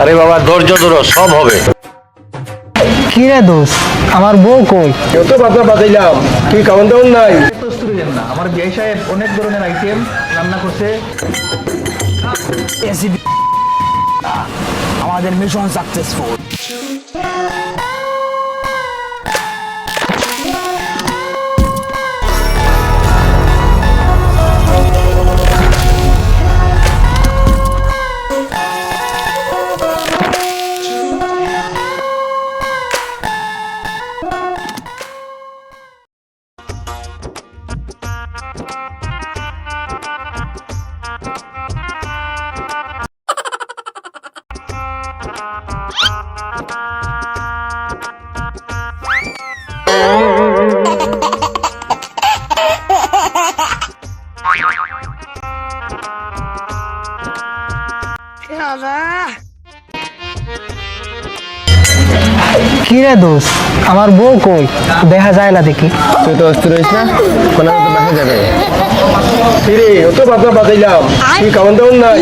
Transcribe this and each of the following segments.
আরে বাবা ধৈর্য ধরো সব হবে। কি রে দোষ? আমার বউ কই? কেউ তো বাবা বাদাইলাম কি খাওয়ান দাওয়ান নাই? আমার বিয়ে সাহেব অনেক ধরনের আইটেম রান্না করছে আমাদের মিশন সাকসেসফুল Oh. কি রে দোষ আমার বউ কই? দেখা যায় না দেখি। তুই তো অস্থির হইস না? কোনো তো দেখা যাবে। কিরে কত বাধা বাজাইলাম। তুই খাওয়ান দাওয়ান নাই।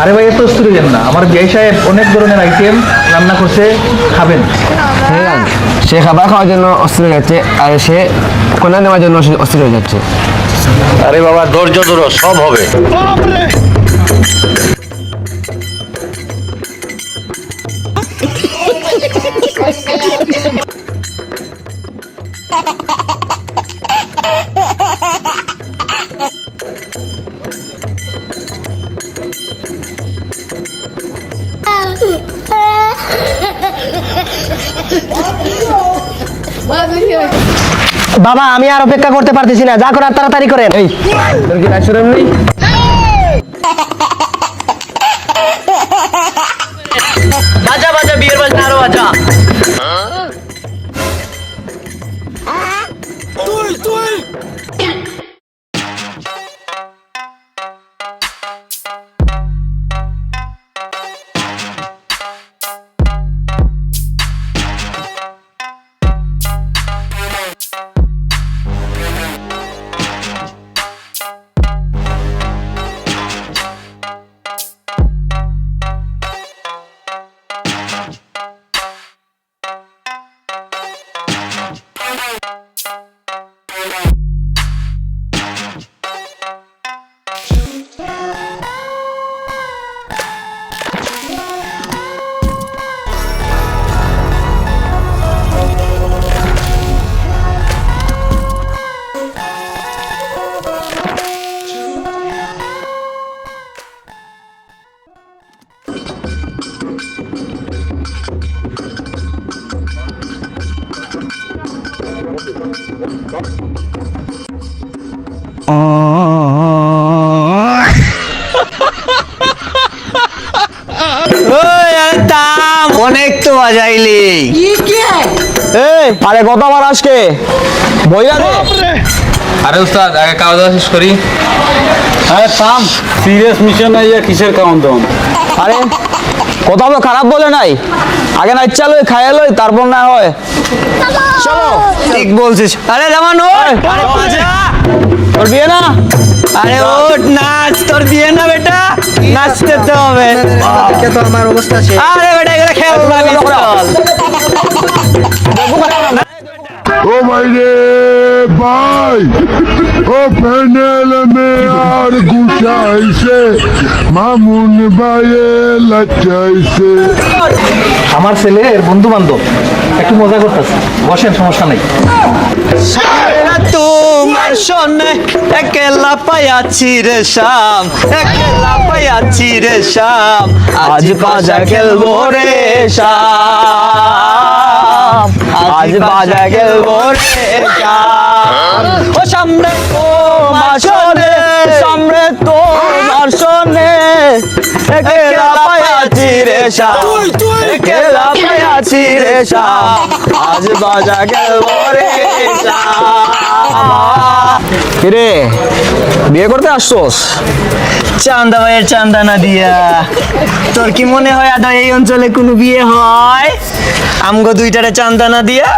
আরে ভাই প্রস্তুতি দেন না। আমার বিআই সাহেব অনেক ধরনের আইটেম রান্না করছে খাবেন। সে খাবার খাওয়ার জন্য অস্থির হয়ে যাচ্ছে আর সে কোনা নেওয়ার জন্য অস্থির হয়ে যাচ্ছে। আরে বাবা ধৈর্য ধরো সব হবে। বাবা আমি আর অপেক্ষা করতে পারতেছি না। যা করার তাড়াতাড়ি করেন। এই তোর কি নেই বাজা বাজা বিয়ের বাজনা আরও বাজা। অনেক তো বাজাইলি। আরে কতবার আজকে। বইয়া দে। আরে উস্তাদ আগে খাওয়া দাওয়া শেষ করি। আরে থাম। সিরিয়াস মিশন নাই কিসের কাউন্ট আরে কথা তো খারাপ বলে নাই। আগে না ইচ্ছা লই খাইয়া লই তারপর না হয়। চলো। ঠিক বলছিস। আরে জামান ওই তোর বিয়ে না? আরে ওঠ নাচ। তোর বিয়ে না বেটা? নাচতে তো হবে। তো আমার অবস্থা শেষ আরে বেটা এগুলো খেলবা চল ও ভাই রে ভাই। ও প্যানেল মে আর গুছাইছে মামুন ভাইয়ে লাচাইছে। আমার ছেলে বন্ধু বান্ধব একটু মজা করতেছে। বসেন সমস্যা নেই। এরা তোমার সনে একলা পাইয়াছি রে শাম একলা পাইয়াছি রে শাম আজ বাজা খেলব রে শাম আজ বাজা খেলব একলা পাইয়াছি রে একলা পাইয়াছি রে আজ বাজা খেলব রে কিরে বিয়ে করতে আসছোস? চান্দা ভাইয়ের চান্দা না দিয়া। তোর কি মনে হয় আদা এই অঞ্চলে কোনো বিয়ে হয়? আমগো দুইটারে চান্দা না দিয়া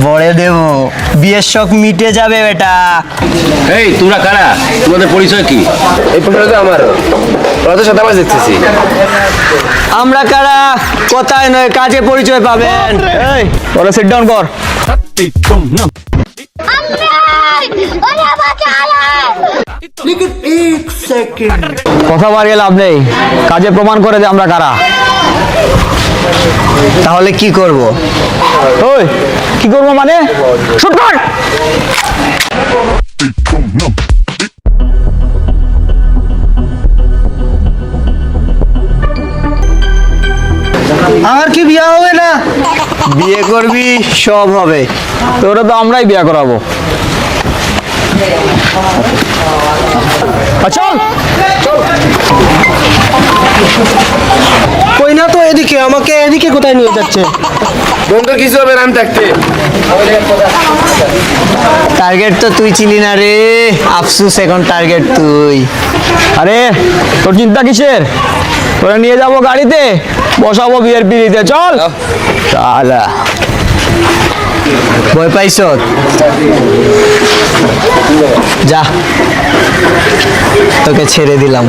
বড়ে দেব। বিয়ের শখ মিটে যাবে বেটা। এই তোমরা কারা? তোমাদের পরিচয় কি? এই প্রশ্নটা তো আমার। ওরা তো আমার দেখতেছি। আমরা কারা? কথায় নয় কাজে পরিচয় পাবেন। এই ওরা সিট ডাউন কর। কথা বাড়িয়ে লাভ নেই। কাজে প্রমাণ করে দে আমরা কারা। তাহলে কি করব? ওই কি করব মানে? শুট কর! আমার কি বিয়ে হবে না? বিয়ে করবি সব হবে। তোরা তো আমরাই বিয়া করাবো। চল! কই না তো এদিকে আমাকে এদিকে কোথায় নিয়ে যাচ্ছে? বন্ধুর কিছু হবে না থাকতে। টার্গেট তো তুই ছিলি না রে। আফসুস এখন টার্গেট তুই। আরে তোর চিন্তা কিসের? তোরা নিয়ে যাব গাড়িতে বসাবো বিয়ের পিড়িতে চল। শালা। ভয় পাইছ? যা। তোকে ছেড়ে দিলাম।